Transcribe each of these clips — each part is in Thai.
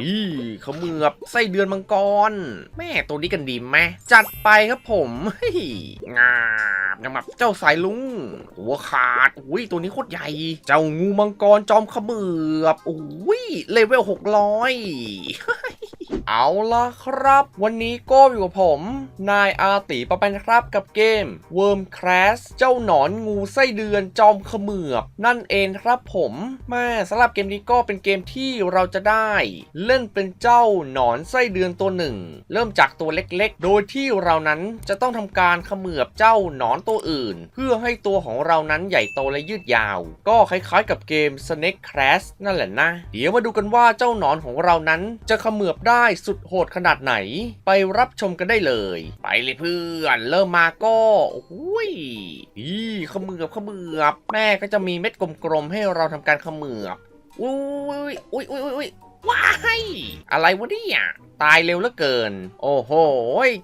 นี่เขมือบไส้เดือนมังกร แม่ตัวนี้กันดีไหมจัดไปครับผมเฮ้ยงาบงาบเจ้าสายลุงหัวขาดอุ้ยตัวนี้โคตรใหญ่ เจ้างูมังกรจอมเขมือบอุ้ยเลเวล600เอาละครับ วันนี้ก็อยู่กับผม นายอาติปะเป็นครับกับเกม Worm Crash เจ้าหนอนงูไส้เดือนจอมเขมือบ นั่นเองครับผมแม่สำหรับเกมนี้ก็เป็นเกมที่เราจะได้เล่นเป็นเจ้าหนอนไส้เดือนตัวหนึ่ง เริ่มจากตัวเล็กๆ โดยที่เรานั้นจะต้องทำการเขมือบเจ้าหนอนตัวอื่น เพื่อให้ตัวของเรานั้นใหญ่โตและยืดยาว ก็คล้ายๆกับเกม Snake Crash นั่นแหละนะ เดี๋ยวมาดูกันว่าเจ้าหนอนของเรานั้นจะเขมือบได้สุดโหดขนาดไหน ไปรับชมกันได้เลย ไปเลยเพื่อนเริ่มมาก็โอ้ยนี่เขมือบเขมือบ แม่ก็จะมีเม็ดกลมๆให้เราทำการเขมือบอุ้ยอุ้ยอุ้ยอุ้ย ว้ายอะไรวะเนี่ยตายเร็วเหลือเกิน โอ้โห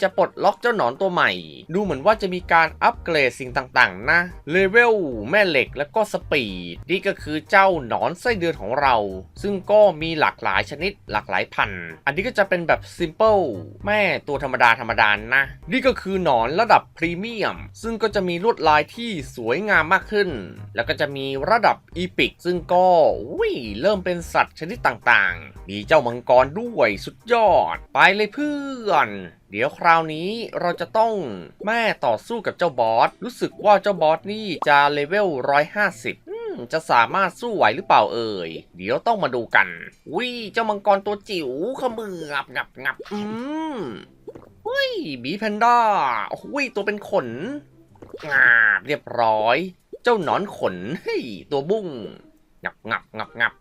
จะปลดล็อกเจ้าหนอนตัวใหม่ ดูเหมือนว่าจะมีการอัปเกรดสิ่งต่างๆ นะ เลเวลแม่เหล็กแล้วก็สปีด นี่ก็คือเจ้าหนอนไส้เดือนของเรา ซึ่งก็มีหลากหลายชนิดหลากหลายพันธุ์อันนี้ก็จะเป็นแบบซิมเ l ิลแม่ตัวธรรมดาธรรมดานะ นี่ก็คือหนอนระดับพรีเมียม ซึ่งก็จะมีลวดลายที่สวยงามมากขึ้น แล้วก็จะมีระดับอีพิกซึ่งก็อุ้ยเริ่มเป็นสัตว์ชนิดต่างๆมีเจ้ามังกรด้วยสุดยอด ไปเลยเพื่อน เดี๋ยวคราวนี้เราจะต้องแม่ต่อสู้กับเจ้าบอส รู้สึกว่าเจ้าบอสนี่จะเลเวล 150จะสามารถสู้ไหวหรือเปล่าเอ่ย เดี๋ยวต้องมาดูกัน วิเจ้ามังกรตัวจิ๋วขมือบงับงับอืมเฮ้ยบีแพนด้าโอ้ยตัวเป็นขนงาบเรียบร้อย เจ้าหนอนขนเฮ้ยตัวบุ้งงับงับงับงับ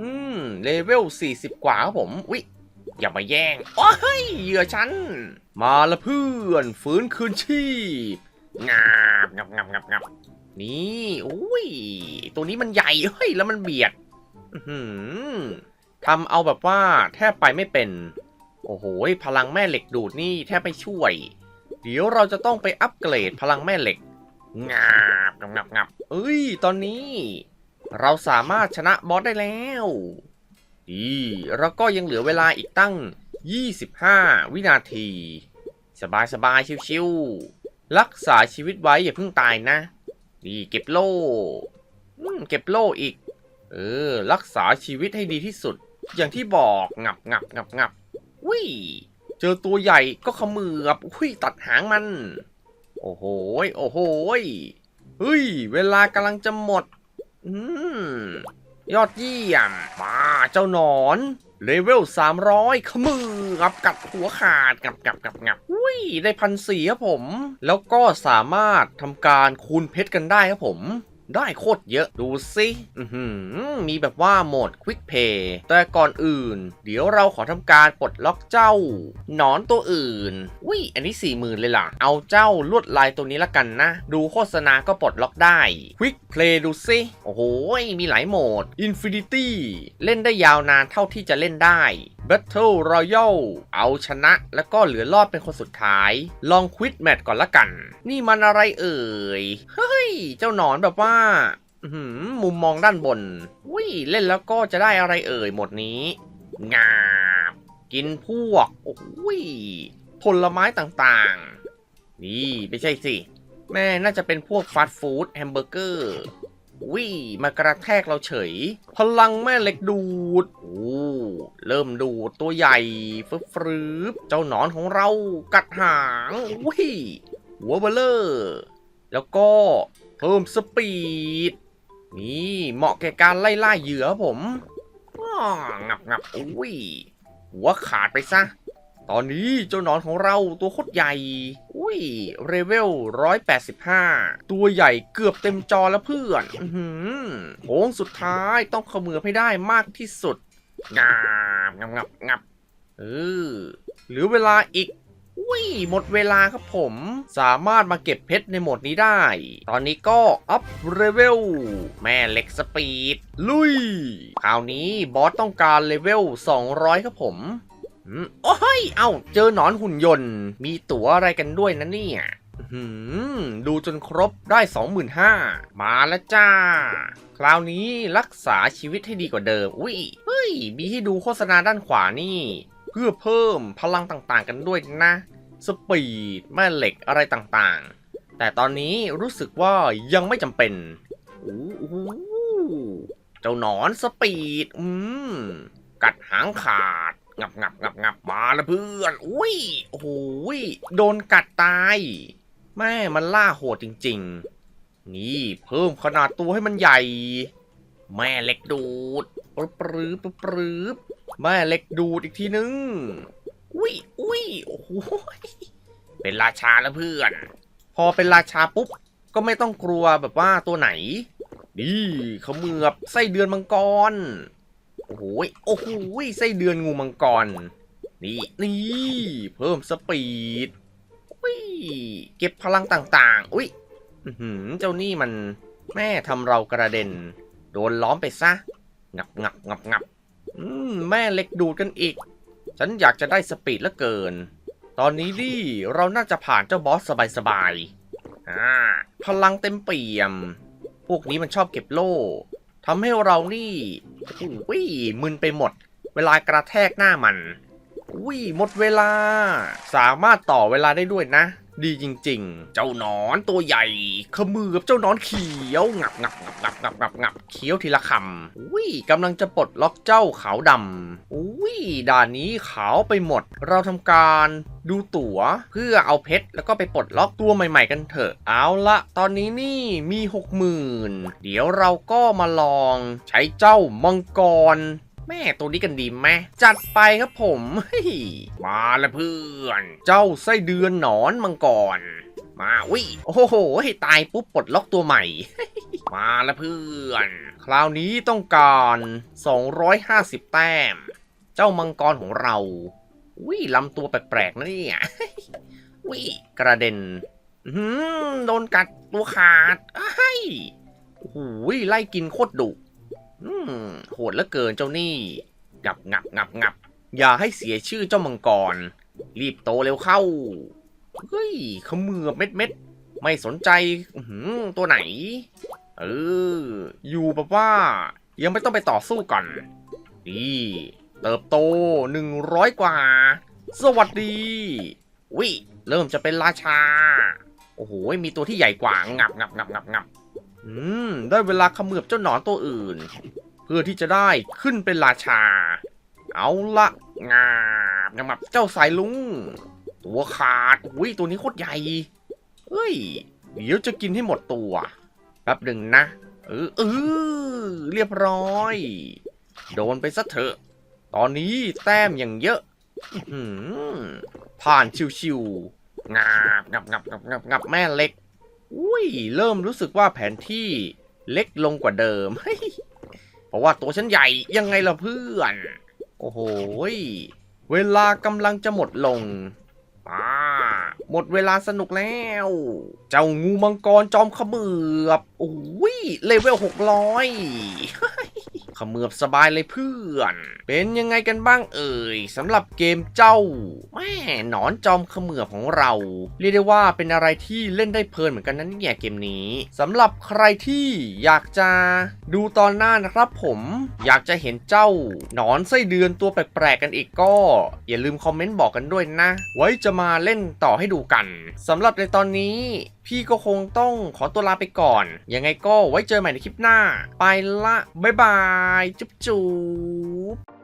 อืม เลเวล 40 กว่าครับผมวิอย่ามาแย่ง โอ้ยเหยื่อฉัน มาละเพื่อน ฟื้นคืนชีพงาบงับงับงับงับนี่อุ้ย ตัวนี้มันใหญ่เฮ้ย แล้วมันเบียดทำเอาแบบว่าแทบไปไม่เป็น โอ้โห พลังแม่เหล็กดูดนี่แทบไม่ช่วย เดี๋ยวเราจะต้องไปอัปเกรดพลังแม่เหล็ก งาบงับงับงับเอ้ย ตอนนี้ เราสามารถชนะบอสได้แล้วดีแล้วก็ยังเหลือเวลาอีกตั้ง 25 วินาที สบายสบายชิวๆ รักษาชีวิตไว้อย่าเพิ่งตายนะดีเก็บโล่เก็บโล่อีก เออ รักษาชีวิตให้ดีที่สุด อย่างที่บอกงับงับงับงับวิเจอตัวใหญ่ก็ขมือบวิตัดหางมัน โอ้โห โอ้โห เฮ้ย เวลากำลังจะหมด อืม ยอดเยี่ยม มาเจ้าหนอน เลเวลสามร้อยขมืองับกัดหัวขาดงับงับงับงับอุ้ย ได้พันสี่ครับผม แล้วก็สามารถทำการคูณเพชรกันได้ครับผม ได้โคตรเยอะดูสิมีแบบว่าโหมด Quick Pay แต่ก่อนอื่น เดี๋ยวเราขอทำการปลดล็อกเจ้า หนอนตัวอื่นอุ้ยอันนี้4 0,000เลยล่ะ เอาเจ้าลวดลายตัวนี้ละกันนะ ดูโฆษณาก็ปลดล็อกได้ Quick Play ดูสิโอ้โหมีหลายโหมด Infinity เล่นได้ยาวนานเท่าที่จะเล่นได้ Battle Royale เอาชนะแล้วก็เหลือรอดเป็นคนสุดท้าย ลองควิดแมตช์ก่อนละกัน นี่มันอะไรเอ่ย เฮ้ย เจ้าหนอนแบบว่าหือมุมมองด้านบนวิ่เล่นแล้วก็จะได้อะไรเอ่ยหมดนี้งาบกินพวก โอ้ยผลไม้ต่างๆ นี่ ไม่ใช่สิ แม่น่าจะเป็นพวกฟาสต์ฟู้ดแฮมเบอร์เกอร์ วิมากระแทกเราเฉย พลังแม่เหล็กดูดโอ้เริ่มดูดตัวใหญ่ฟึบฟรึบเจ้าหนอนของเรากัดหางวิหัวเบลเลอร์แล้วก็เพิ่มสปีด นี่เหมาะแก่การไล่ล่าเหยื่อผมอ้องับงับอุ้ยหัวขาดไปซะ ตอนนี้เจ้าหนอนของเราตัวโคตรใหญ่ อุ้ยเรเวล185ตัวใหญ่เกือบเต็มจอแล้วเพื่อนอือหือโค้งสุดท้ายต้องขมือให้ได้มากที่สุดงามงับงับงับเออเหลือเวลาอีกอุ้ยหมดเวลาครับผม สามารถมาเก็บเพชรในโหมดนี้ได้ ตอนนี้ก็อัพเรเวลแม่เล็กสปีด ลุย คราวนี้บอสต้องการเลเวล 200 ครับผม โอ้ย เอ้า เจอหนอนหุ่นยนต์ มีตั๋วอะไรกันด้วยนะเนี่ยหือดูจนครบได้25,000มาแล้วจ้า คราวนี้รักษาชีวิตให้ดีกว่าเดิม อุ้ย เฮ้ย มีให้ดูโฆษณาด้านขวานี่ เพื่อเพิ่มพลังต่างๆกันด้วยนะ สปีด แม่เหล็กอะไรต่างๆ แต่ตอนนี้รู้สึกว่ายังไม่จำเป็นอู้หูเจ้าหนอนสปีด อืม กัดหางขาด งับงับงับงับมาล้วเพื่อน อุ้ย โอ้โหยโดนกัดตาย แม่มันล่าโหดจริง ๆ นี่เพิ่มขนาดตัวให้มันใหญ่ แม่เหล็กดูดปรึบปรึบปรึบปรึบแม่เหล็กดูดอีกทีนึง อุ้ยอุ้ยโอ้โหยเป็นราชาแล้วเพื่อน พอเป็นราชาปุ๊บ ก็ไม่ต้องกลัวแบบว่าตัวไหน นี่เขาเมือบไส้เดือนมังกร โอ้โหยโอ้โหยไส้เดือนงูมังกร นี่นี่เพิ่มสปีดอุ้ยเก็บพลังต่างๆ อุ้ยหือเจ้านี่มันแม่ทำเรากระเด็น โดนล้อมไปซะ งับงับงับงับอืมแม่เล็กดูดกันอีก ฉันอยากจะได้สปีดเหลือเกิน ตอนนี้ดิเราน่าจะผ่านเจ้าบอสสบายๆอ่าพลังเต็มเปี่ยม พวกนี้มันชอบเก็บโล่ ทำให้เรานี่วิ่มึนไปหมด เวลากระแทกหน้ามันวิ่หมดเวลา สามารถต่อเวลาได้ด้วยนะ ดีจริง ๆ เจ้าหนอนตัวใหญ่ขมือกับเจ้าหนอนเขียวงับงับงับงับงับงับงับเขียวทีละคำอุ้ยกำลังจะปลดล็อกเจ้าขาวดำอุ้ยด่านนี้ขาวไปหมด เราทำการดูตั๋วเพื่อเอาเพชรแล้วก็ไปปลดล็อกตัวใหม่ ๆ กันเถอะ เอาละตอนนี้นี่มีหกหมื่นเดี๋ยวเราก็มาลองใช้เจ้ามังกร แม่ตัวนี้กันดีไหมจัดไปครับผมมาแล้วเพื่อน เจ้าไส้เดือนหนอนมังกรมาวิโอ้โหตายปุ๊บปลดล็อกตัวใหม่ มาแล้วเพื่อน คราวนี้ต้องการ 250 แต้ม เจ้ามังกรของเราวิลำตัวแปลกๆนะเนี่ยวิกระเด็นโดนกัดตัวขาดอ้ายโอ้โหไล่กินโคตรดุ อืมโหดเหลือเกินเจ้านี่ งับงับงับงับอย่าให้เสียชื่อเจ้ามังกร รีบโตเร็วเข้า เฮ้ยขมือบเม็ดเม็ดไม่สนใจตัวไหน เออ อยู่แบบว่า ยังไม่ต้องไปต่อสู้ก่อน ดีเติบโตหนึ่งร้อยกว่า สวัสดีวิเริ่มจะเป็นราชา โอ้โห มีตัวที่ใหญ่กว่า งับงับงับงับงับ อืม ได้เวลาขมือบเจ้าหนอนตัวอื่น เพื่อที่จะได้ขึ้นเป็นราชา เอาละงาบงับงับเจ้าสายลุง ตัวขาดอุ้ยตัวนี้โคตรใหญ่เฮ้ย เดี๋ยวจะกินให้หมดตัวแป๊บหนึ่งนะ เออเออเรียบร้อย โดนไปซะเถอะ ตอนนี้แต้มอย่างเยอะอผ่านชิวๆงาบงับงับงับงับงับแม่เล็ก อุ้ย เริ่มรู้สึกว่าแผนที่เล็กลงกว่าเดิม เพราะว่าตัวฉันใหญ่ยังไงล่ะเพื่อน โอ้โห เวลากำลังจะหมดลงป่าหมดเวลาสนุกแล้ว เจ้างูมังกรจอมขมือบโอ้ยเลเวลหกร้อย ขมือบสบายเลยเพื่อน เป็นยังไงกันบ้างเอ่ยสำหรับเกมเจ้าแม่หนอนจอมขมือบของเรา เรียกได้ว่าเป็นอะไรที่เล่นได้เพลินเหมือนกันนะเนี่ยเกมนี้สำหรับใครที่อยากจะดูตอนหน้านะครับผมอยากจะเห็นเจ้าหนอนไส้เดือนตัวแปลกๆกันอีกก็ อย่าลืมคอมเมนต์บอกกันด้วยนะ ไว้จะมาเล่นต่อให้ดูกันสำหรับในตอนนี้ พี่ก็คงต้องขอตัวลาไปก่อน ยังไงก็ไว้เจอใหม่ในคลิปหน้า ไปละ บ๊ายบาย จุ๊บจุ๊บ